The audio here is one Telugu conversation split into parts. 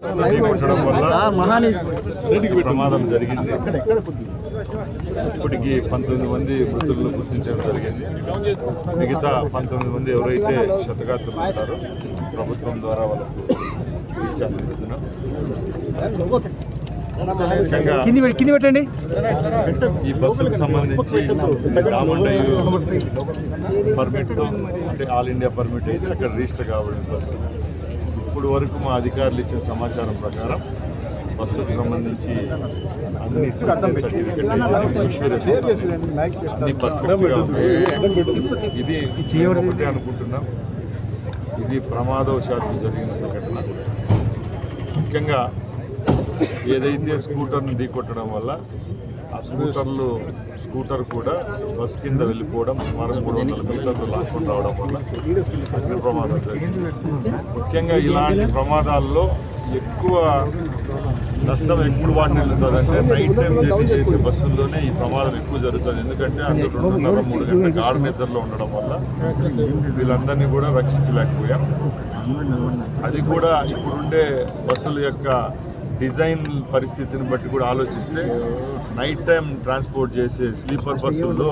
వల్ల ప్రమాదం జరిగింది. ఇప్పటికీ పంతొమ్మిది మంది మృతులను గుర్తించడం జరిగింది. మిగతా పంతొమ్మిది మంది ఎవరైతే శతగాత్రులు ఉంటారో ప్రభుత్వం ద్వారా వాళ్ళకు చికిత్స అందిస్తున్నాం. కింది పెట్టి- కింది పెట్టండి. ఈ బస్సులకు సంబంధించి రామండ పర్మిట్తో అంటే ఆల్ ఇండియా పర్మిట్ అయితే అక్కడ రిజిస్టర్ కాబడిన బస్సు. ఇప్పుడు వరకు మా అధికారులు ఇచ్చిన సమాచారం ప్రకారం బస్సుకు సంబంధించి అన్ని ఇది ఒకటే అనుకుంటున్నాం. ఇది ప్రమాదవశాత్తు జరిగిన సంఘటన. ముఖ్యంగా ఏదైతే స్కూటర్ని ఢీకొట్టడం వల్ల స్కూటర్లు స్కూటర్ కూడా బస్ కింద వెళ్ళిపోవడం సుమారు మూడు వందల మీటర్లు లాక్కొని రావడం వల్ల అగ్ని ప్రమాదం ముఖ్యంగా ఇలాంటి ప్రమాదాల్లో ఎక్కువ నష్టం ఎప్పుడు వాటిని వెళ్తుందంటే నైట్ టైం జర్నీ చేసే బస్సుల్లోనే ఈ ప్రమాదం ఎక్కువ జరుగుతుంది. ఎందుకంటే అందులో రెండున్నర మూడు గంటల గాఢ నిద్రలో ఉండడం వల్ల వీళ్ళందరినీ కూడా రక్షించలేకపోయాం. అది కూడా ఇప్పుడుండే బస్సుల యొక్క డిజైన్ పరిస్థితిని బట్టి కూడా ఆలోచిస్తే నైట్ టైం ట్రాన్స్పోర్ట్ చేసే స్లీపర్ బస్సుల్లో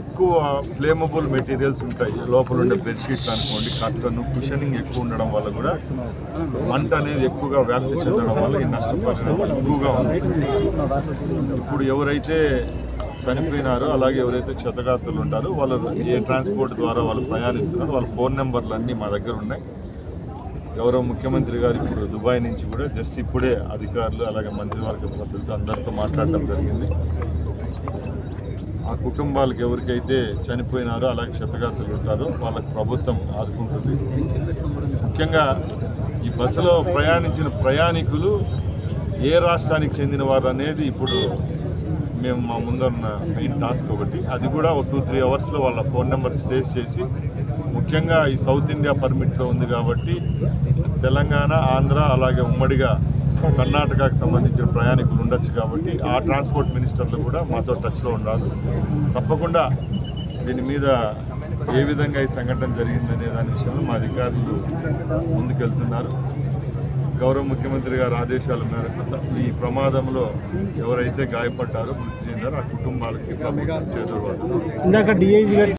ఎక్కువ ఫ్లేమబుల్ మెటీరియల్స్ ఉంటాయి. లోపల ఉండే బెడ్షీట్స్ అనుకోండి కట్టను కుషనింగ్ ఎక్కువ ఉండడం వల్ల కూడా మంట అనేది ఎక్కువగా వ్యాప్తి చెందడం వల్ల ఈ నష్టపరిణామం ఎక్కువగా ఉంది. ఇప్పుడు ఎవరైతే చనిపోయినారో అలాగే ఎవరైతే క్షతగాత్రులు ఉంటారో వాళ్ళు ఏ ట్రాన్స్పోర్ట్ ద్వారా వాళ్ళు ప్రయాణిస్తున్నారో వాళ్ళ ఫోన్ నెంబర్లు అన్నీ మా దగ్గర ఉన్నాయి. గౌరవ ముఖ్యమంత్రి గారు ఇప్పుడు దుబాయ్ నుంచి కూడా జస్ట్ ఇప్పుడే అధికారులు అలాగే మంత్రివర్గ సభ్యులతో అందరితో మాట్లాడడం జరిగింది. ఆ కుటుంబాలకు ఎవరికైతే చనిపోయినారో అలాగే క్షతగాతులు ఉంటారో వాళ్ళకి ప్రభుత్వం ఆదుకుంటుంది. ముఖ్యంగా ఈ బస్సులో ప్రయాణించిన ప్రయాణికులు ఏ రాష్ట్రానికి చెందిన వారు అనేది ఇప్పుడు మేము మా ముందరున్న మెయిన్ టాస్క్ ఒకటి. అది కూడా ఒక టూ త్రీ అవర్స్లో వాళ్ళ ఫోన్ నెంబర్స్ ట్రేస్ చేసి ముఖ్యంగా ఈ సౌత్ ఇండియా పర్మిట్లో ఉంది కాబట్టి తెలంగాణ ఆంధ్ర అలాగే ఉమ్మడిగా కర్ణాటకకు సంబంధించిన ప్రయాణికులు ఉండొచ్చు కాబట్టి ఆ ట్రాన్స్పోర్ట్ మినిస్టర్లు కూడా మాతో టచ్లో ఉండాలి. తప్పకుండా దీని మీద ఏ విధంగా ఈ సంఘటన జరిగిందనే దాని విషయంలో మా అధికారులు ముందుకెళ్తున్నారు. గౌరవ ముఖ్యమంత్రి గారి ఆదేశాల మేరకు ఈ ప్రమాదంలో ఎవరైతే గాయపడ్డారో మృతి చెందారో ఆ కుటుంబాలకి ప్రభుత్వం చేదోడు